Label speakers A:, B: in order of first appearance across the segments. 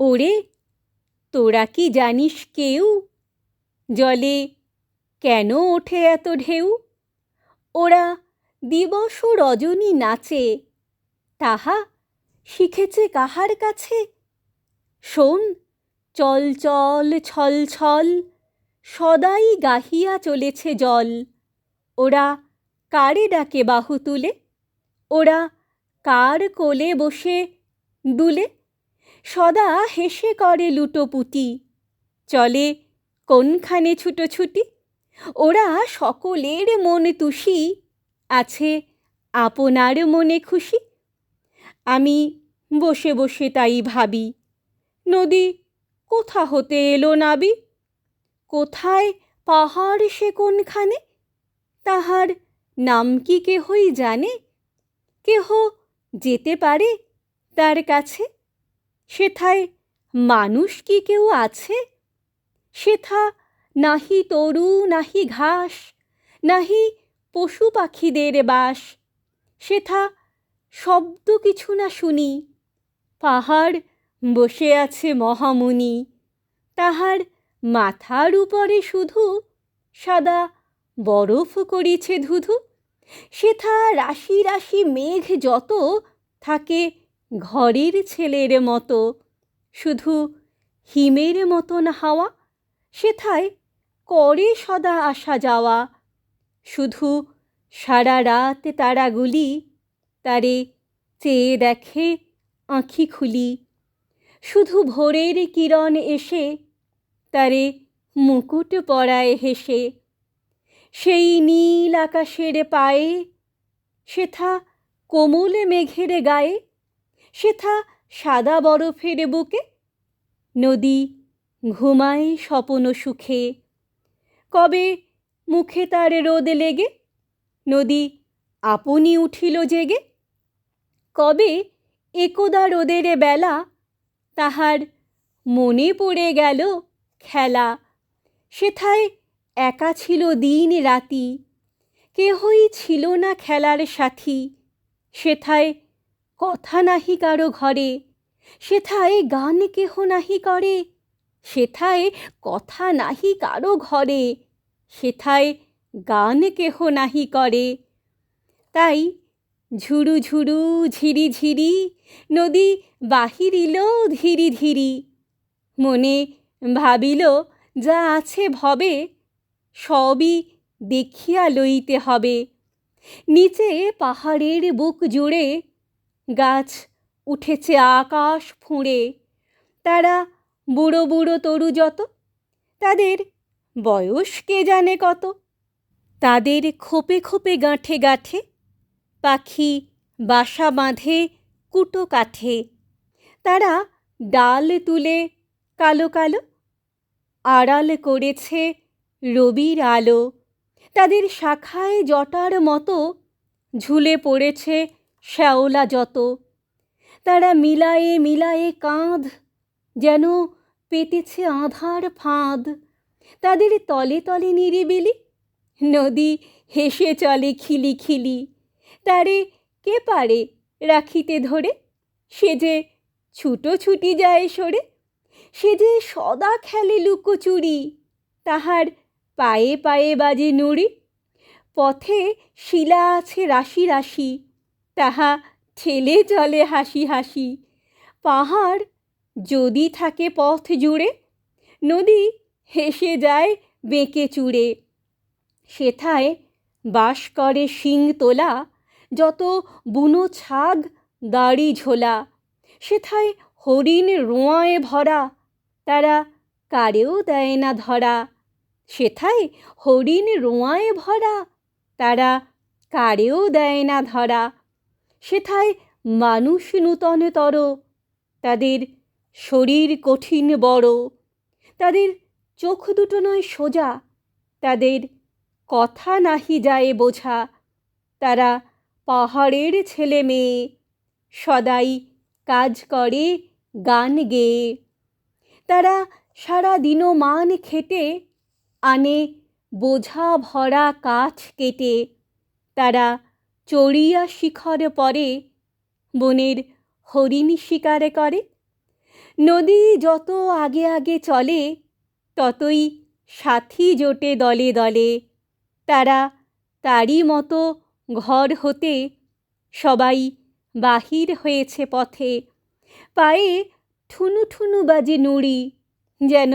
A: ওরে, তোরা কি জানিস কেউ? জলে কেন ওঠে এত ঢেউ? ওরা দিবস রজনী নাচে, তাহা শিখেছে কাহার কাছে? শোন, চল চল ছল ছল, সদাই গাহিয়া চলেছে জল। ওরা কারে ডাকে বাহু তুলে? ওরা কার কোলে বসে দুলে? সদা হেসে করে লুটোপুটি চলে, কোনখানে ছুটোছুটি? ওরা সকলের মন তুষি, আছে আপনার মনে খুশি? আমি বসে বসে তাই ভাবি, নদী কোথা হতে এলো নাবি? কোথায় পাহাড় সে কোনখানে? তাহার নাম কি কেহই জানে? কেহ যেতে পারে তার কাছে? সেথায় মানুষ কি কেউ আছে? সেথা নাহি তরু, নাহি ঘাস, নাহি পশু পাখিদের বাস। সেথা শব্দ কিছু না শুনি। পাহাড় বসে আছে মহামুনি। তাহার মাথার উপরে শুধু সাদা বরফ করিছে ধুধু। সেথা রাশি রাশি মেঘ যত থাকে ঘরের ছেলের মতো। শুধু হিমের মতন হাওয়া, সেথায় করে সদা আসা যাওয়া। শুধু সারা রাত তারাগুলি তারে চেয়ে দেখে আঁখি খুলি। শুধু ভোরের কিরণ এসে, তারে মুকুট পরায় হেসে। সেই নীল আকাশের পায়ে, সেথা কোমল মেঘের গায়ে সেথা সাদা বরফের বুকে। নদী ঘুমায় স্বপন সুখে। কবে মুখে তার রোদ লেগে? নদী আপনি উঠিল জেগে। কবে একদা রোদের বেলা তাহার মনে পড়ে গেল খেলা। সেথায় একা ছিল দিন রাতি। কেহই ছিল না খেলার সাথী। সেথায় কথা নাহি কারও ঘরে, সেথায় গান কেহ নাহি করে, সেথায় কথা নাহি কারও ঘরে, সেথায় গান কেহ নাহি করে। তাই ঝুরু ঝুরু ঝিরি ঝিরি নদী বাহিরিল ধীরি ধীরি, মনে ভাবিল যা আছে ভবে, সবই দেখিয়া লইতে হবে। নিচে পাহাড়ের বুক জুড়ে গাছ উঠেছে আকাশ ফুঁড়ে। তারা বুড়ো বুড়ো তরু যত, তাদের বয়স কে জানে কত। তাদের খোপে খোপে গাঁঠে গাঁঠে, পাখি বাসা বাঁধে কুটো কাঠে তারা ডাল তুলে কালো কালো আড়াল করেছে রবির আলো। তাদের শাখায় জটার মতো ঝুলে পড়েছে শ্যাওলা যত, তারা মিলায়ে মিলায়ে কাঁধ যেন পেতেছে আধার ফাঁদ। তাদের তলে তলে নিরিবিলি, নদী হেসে চলে খিলি খিলি। তারে কে পারে রাখিতে ধরে? সে যে ছুটো ছুটি যায় সরে, সে যে সদা খেলে লুকোচুরি, তাহার পায়ে পায়ে বাজে নুড়ি। পথে শিলা আছে রাশি রাশি তাহা ঠেলে চলে হাসি হাসি। পাহাড় যদি থাকে পথ জুড়ে, নদী হেসে যায় বেঁকে চুড়ে। সেথায় বাস করে শিং তোলা, যত বুনো ছাগ দাড়ি ঝোলা। সেথায় হরিণ রোঁয়ায় ভরা, তারা কারেও দেয় না ধরা। সেথায় হরিণ রোঁয়ায় ভরা, তারা কারেও দেয় না ধরা। সেথায় মানুষ নূতনতর। তাদের শরীর কঠিন বড়। তাদের চোখ দুটো নয় সোজা। তাদের কথা নাহি যায় বোঝা। তারা পাহাড়ের ছেলে মেয়ে। সদাই কাজ করে, গান গেয়ে। তারা সারা দিনমান খেটে। আনে বোঝা ভরা কাঠ কেটে। তারা চড়িয়া শিখর পরে বনের হরিণ শিকারে করে। নদী যত আগে আগে চলে, ততই সাথী জোটে দলে দলে। তারা তারই মতো ঘর হতে সবাই বাহির হয়েছে পথে। পায়ে ঠুনু ঠুনু বাজে নুড়ি, যেন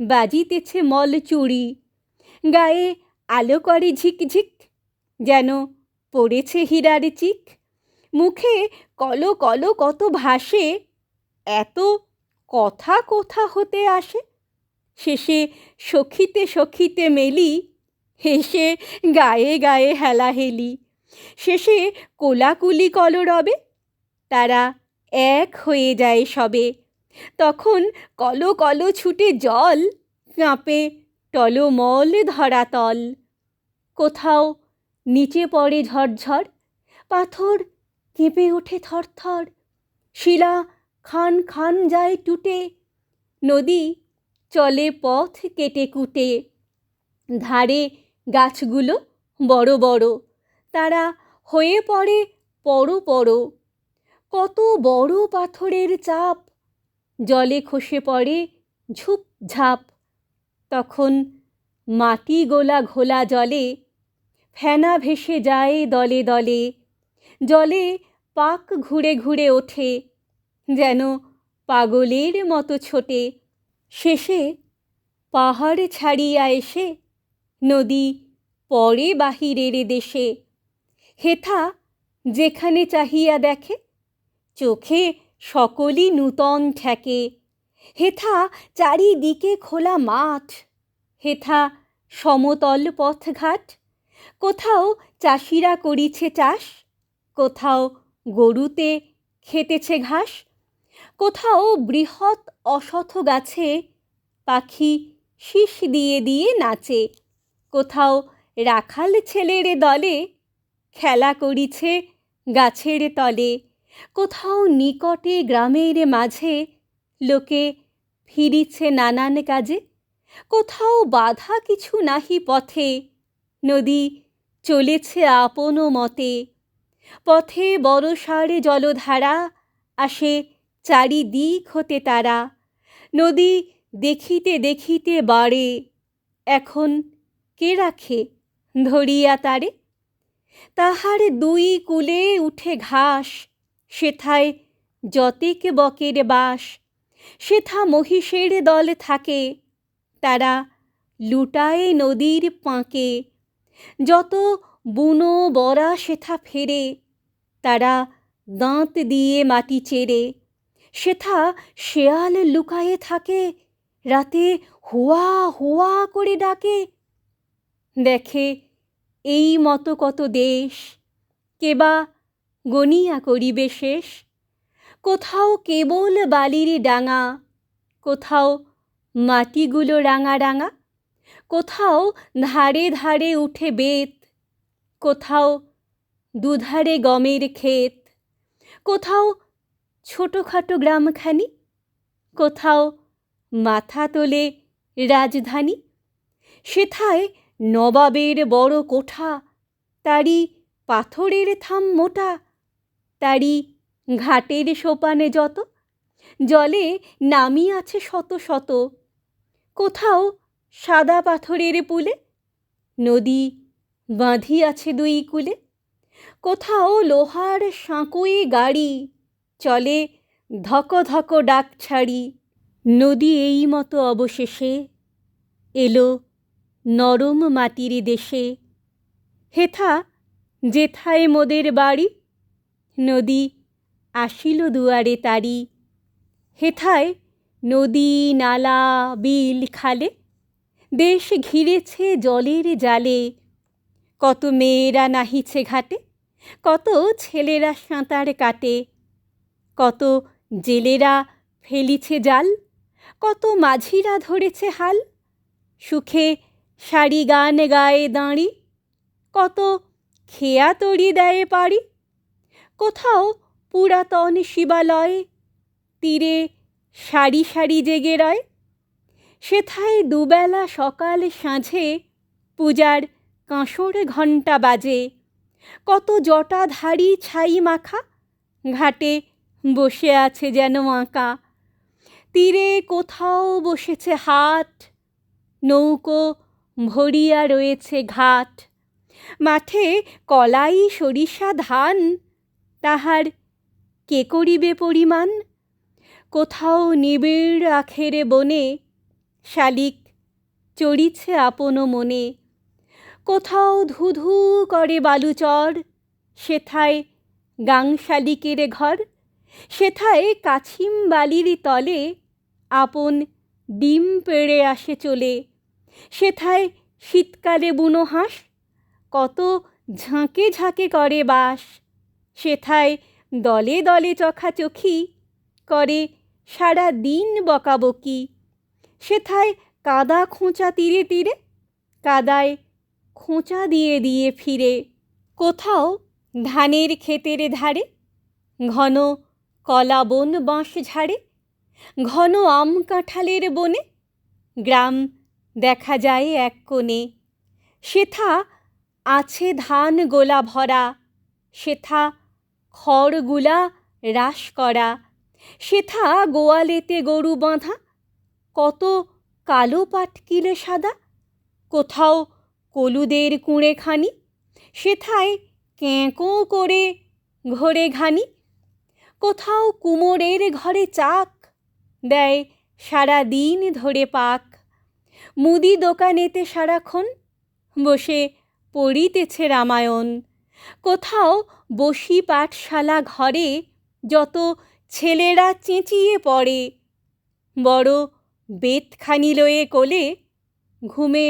A: বাজিতেছে মল চুড়ি গায়ে আলো করে ঝিকঝিক, যেন পড়েছে হীরার চিক। মুখে কলো কলো কত ভাসে, এত কথা কোথা হতে আসে? শেষে সখিতে সখিতে মেলি, হেসে গায়ে গায়ে হেলাহেলি শেষে কোলাকুলি কলরবে তারা এক হয়ে যায় সবে। তখন কলো কলো ছুটে জল, কাঁপে টলমল ধরাতল। কোথাও নিচে পড়ে ঝরঝর, পাথর কেঁপে ওঠে থরথর, শিলা খান খান যায় টুটে, নদী চলে পথ কেটে কুটে। ধারে গাছগুলো বড় বড়, তারা হয়ে পড়ে পড়ো পড়ো। কত বড় পাথরের চাপ, জলে খসে পড়ে ঝুপ ঝাপ তখন মাটি গোলা ঘোলা জলে ফেনা ভেসে যায় দলে দলে। জলে পাক ঘুরে ঘুরে ওঠে, যেন পাগলের মতো ছোটে। শেষে পাহাড় ছাড়িয়া এসে নদী পরে বাহিরের দেশে। হেথা যেখানে চাহিয়া দেখে, চোখে সকলই নূতন ঠেকে। হেথা চারিদিকে খোলা মাঠ, হেথা সমতল পথঘাট কোথাও চাষিরা করিছে চাষ, কোথাও গরুতে খেতেছে ঘাস, কোথাও বৃহৎ অশথ গাছে পাখি শীষ দিয়ে দিয়ে নাচে, কোথাও রাখাল ছেলের দলে খেলা করিছে গাছের তলে, কোথাও নিকটে গ্রামের মাঝে লোকে ফিরিছে নানান কাজে, কোথাও বাধা কিছু নাহি পথে। নদী চলেছে আপন মতে। পথে বড়সারে জলধারা আসে চারিদিক হতে তারা। নদী দেখিতে দেখিতে বাড়ে, এখন কে রাখে ধরিয়া তারে? তাহার দুই কুলে উঠে ঘাস, সেথায় যতেক বকের বাস। সেথা মহিষের দল থাকে, তারা লুটায় নদীর পাঁকে। যত বুনো বরা সেথা ফেরে, তারা দাঁত দিয়ে মাটি চেরে। সেথা শেয়াল লুকায়ে থাকে, রাতে হুয়া হুয়া করে ডাকে। দেখে এই মতো কত দেশ কেবা গনিয়া করিবে শেষ। কোথাও কেবল বালির ডাঙা, কোথাও মাটিগুলো রাঙা রাঙা। কোথাও ধারে ধারে উঠে বেত, কোথাও দুধারে গমের ক্ষেত, কোথাও ছোটোখাটো গ্রামখানি, কোথাও মাথা তোলে রাজধানী, সেথায় নবাবের বড় কোঠা, তারই পাথরের থাম মোটা, তারই ঘাটের সোপানে যত, জলে নামি আছে শত শত, কোথাও সাদা পাথরের পুলে, নদী বাঁধি আছে দুই কুলে। কোথাও লোহার সাঁকোয়ে গাড়ি চলে, ধক ধক ডাক ছাড়ি। নদী এই মতো অবশেষে এলো নরম মাটির দেশে। হেথা যেথায় মোদের বাড়ি, নদী আসিল দুয়ারে তারি। হেথায় নদী, নালা, বিল, খালে দেশ ঘিরেছে জলের জালে। কত মেয়েরা নাহিছে ঘাটে, কত ছেলেরা সাঁতার কাটে। কত জেলেরা ফেলিছে জাল, কত মাঝিরা ধরেছে হাল। সুখে সারি গান গায়ে দাঁড়ি, কত খেয়া তড়ি দেয় পারি কোথাও পুরাতন শিবালয়ে, তীরে সারি সারি জেগে রয়। সেথায় দুবেলা সকাল সাঁঝে পূজার কাঁসর ঘণ্টা বাজে। কত জটাধারী ছাই মাখা ঘাটে বসে আছে যেন আঁকা। তীরে কোথাও বসেছে হাট নৌকো ভরিয়া রয়েছে ঘাট। মাঠে কলাই, সরিষা, ধান, তাহার কে করিবে পরিমাণ? কোথাও নিবিড় আখেরে বনে শালিক, চড়িছে আপন মনে। কোথাও ধুধু করে বালুচর, সেথায় গাং শালিকের ঘর, সেথায় কাছিম বালির তলে আপন ডিম পেড়ে আসে চলে। সেথায় শীতকালে বুনো হাঁস, কত ঝাঁকে ঝাঁকে করে বাস। সেথায় দলে দলে চখাচখি করে সারা দিন বকাবকি। সেথায় কাদা খোঁচা তীরে তীরে, কাদায় খোঁচা দিয়ে দিয়ে ফিরে, কোথাও ধানের ক্ষেতের ধারে, ঘন কলা বন বাঁশ ঝাড়ে, ঘন আম কাঁঠালের বনে, গ্রাম দেখা যায় এক কোণে, সেথা আছে ধান গোলা ভরা, সেথা খড়গুলা রাস করা, সেথা গোয়ালেতে গরু বাঁধা কত কালো পাটকিলে সাদা? কোথাও কলুদের কুঁড়েখানি সেথায় কেঁকো করে ঘোরে ঘানি? কোথাও কুমোরের ঘরে চাক? দেয় সারা দিন ধরে পাক। মুদি দোকানেতে সারাক্ষণ বসে পড়িতেছে রামায়ণ। কোথাও বসি পাঠশালা ঘরে যত ছেলেরা চেঁচিয়ে পড়ে, বড় বেতখানি লয়ে কোলে, ঘুমে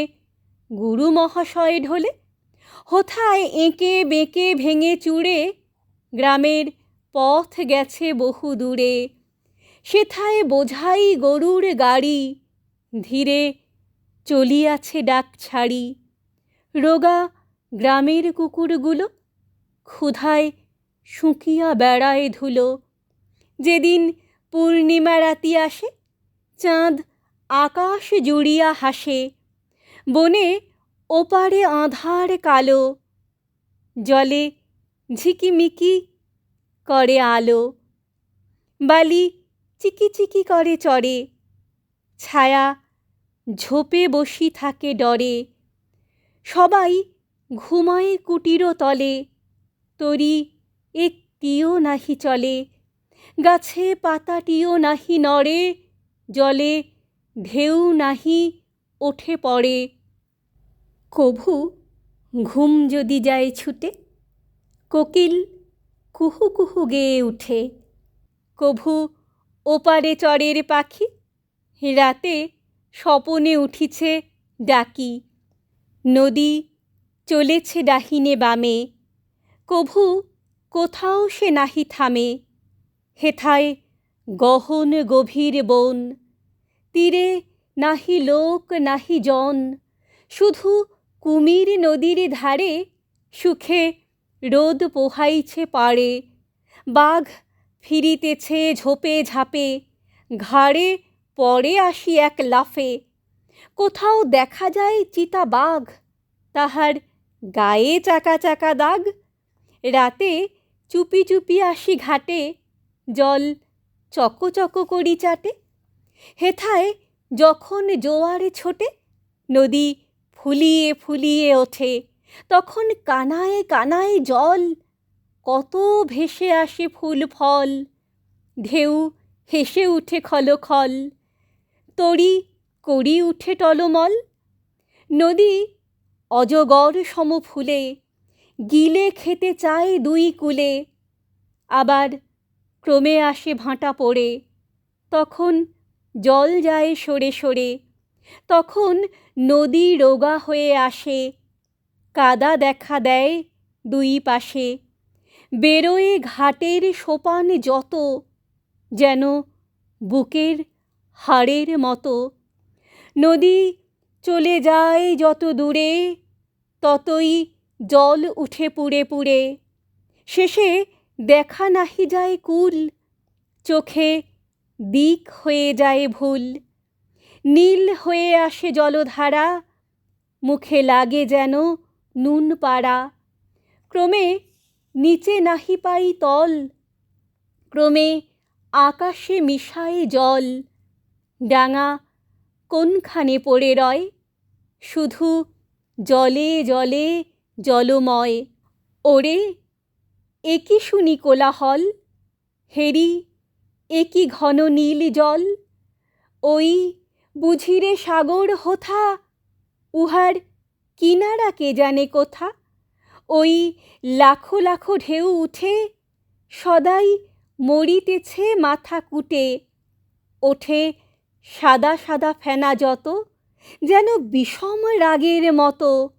A: গুরু মহাশয় ঢোলে হোথায় এঁকে বেঁকে ভেঙে চুড়ে, গ্রামের পথ গেছে বহু দূরে, সেথায় বোঝাই গরুর গাড়ি, ধীরে চলিয়াছে ডাক ছাড়ি, রোগা গ্রামের কুকুরগুলো ক্ষুধায় শুকিয়া বেড়ায় ধুলো, যেদিন পূর্ণিমা রাতি আসে চাঁদ আকাশ জুড়িয়া হাসে, বনে ওপারে আধার কালো, জলে ঝিকিমিকি করে আলো, বালি চিকি চিকি করে চড়ে, ছায়া ঝোপে বসি থাকে ডরে, সবাই ঘুমায় কুটির তলে, তরি একটিও নাহি চলে, গাছে পাতাটিও নাহি নড়ে জলে ঢেউ নাহি ওঠে পড়ে। কভু ঘুম যদি যায় ছুটে, কোকিল কুহু কুহু গেয়ে উঠে। কভু ওপারে চরের পাখি, রাতে স্বপনে উঠিছে ডাকি। নদী চলেছে ডাহিনে বামে, কভু কোথাও সে নাহি থামে। হেথায় গহন গভীর বন, তীরে নাহি লোক নাহি জন, শুধু কুমির নদীর ধারে সুখে রোদ পোহাইছে পাড়ে, বাঘ ফিরিতেছে ঝোপে ঝাপে, ঘাড়ে পরে আসি এক লাফে, কোথাও দেখা যায় চিতা বাঘ, তাহার গায়ে চাকা চাকা দাগ, রাতে চুপি চুপি আসি ঘাটে, জল চকো চকো করি চাটে। হেথায় যখন জোয়ারে ছোটে, নদী ফুলিয়ে ফুলিয়ে ওঠে, তখন কানায় কানায় জল, কত ভেসে আসে ফুল ফল, ঢেউ হেসে উঠে খলখল তরি করি উঠে টলমল, নদী অজগর সম ফুলে গিলে খেতে চায় দুই কুলে, আবার ক্রমে আসে ভাঁটা পড়ে। তখন জল যায় সরে সরে। তখন নদী রোগা হয়ে আসে। কাদা দেখা দেয় দুই পাশে। বেরোয় ঘাটের সোপান যত, যেন বুকের হাড়ের মতো। নদী চলে যায় যত দূরে, ততই জল উঠে পুড়ে পুড়ে। শেষে দেখা নাহি যায় কুল, চোখে দিক হয়ে যায় ভুল। নীল হয়ে আসে জলধারা, মুখে লাগে যেন নুন পাড়া। ক্রমে নিচে নাহি পাই তল, ক্রমে আকাশে মিশায় জল। ডাঙা কোনখানে পড়ে রয়? শুধু জলে জলে জলময়। ওরে এ কি শুনি কোলাহল, হেরি এ কি ঘন নীল জল, ওই বুঝিরে সাগর হোথা, উহার কিনারা কে জানে কোথা, ওই লাখো লাখো ঢেউ উঠে, সদাই মরিতেছে মাথা কুটে, ওঠে সাদা সাদা ফেনা যত, যেন বিষম রাগের মতো,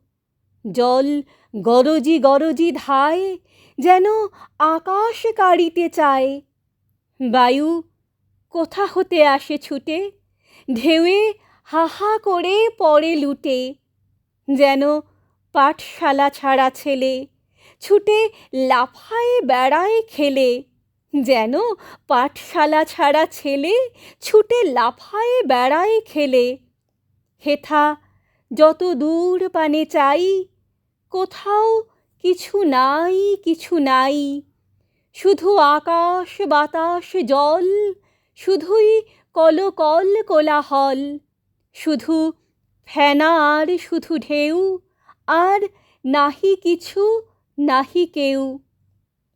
A: জল গরজি গরজি ধায় যেন আকাশ কাড়িতে চায়। বায়ু কোথা হতে আসে ছুটে? ঢেউয়ে হা হা করে পড়ে লুটে। যেন পাঠশালা ছাড়া ছেলে ছুটে লাফায় বেড়ায় খেলে। যেন পাঠশালা ছাড়া ছেলে ছুটে লাফায় বেড়ায় খেলে। হেথা যত দূর পানে চাই, কোথাও কিছু নাই কিছু নাই। শুধু আকাশ, বাতাস, জল, শুধুই কলকল, কোলাহল। শুধু ফেনা আর শুধু ঢেউ, আর নাহি কিছু, নাহি কেউ।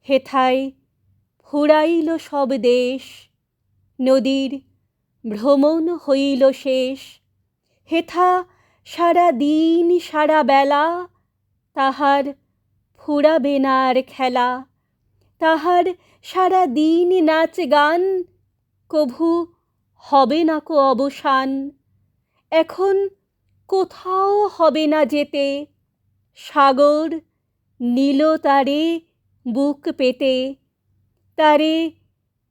A: হেথায় ফুরাইল সব দেশ, নদীর ভ্রমণ হইল শেষ। হেথা সারা দিন, সারা বেলা তাহার ফুরাবে না আর খেলা। তাহার সারা দিন নাচ গান, কভু হবে না কো অবসান। এখন কোথাও হবে না যেতে। সাগর নীল তারে বুক পেতে। তারে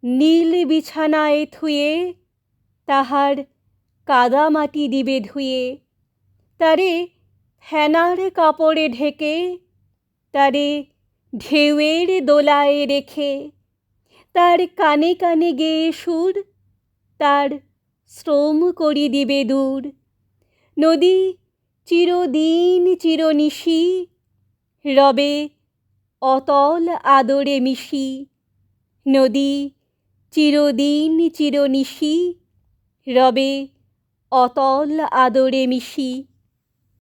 A: নীল বিছানায় থুয়ে তাহার কাদা মাটি দিবে ধুয়ে। তারে ফেনার কাপড়ে ঢেকে তারে ঢেউয়ের দোলায় রেখে, তার কানে কানে গেয়ে সুর, তার শ্রম করি দিবে দূর। নদী চিরদিন চিরনিশি, রবে অতল আদরে মিশি। নদী চিরদিন চিরনিশি, রবে অতল আদরে মিশি।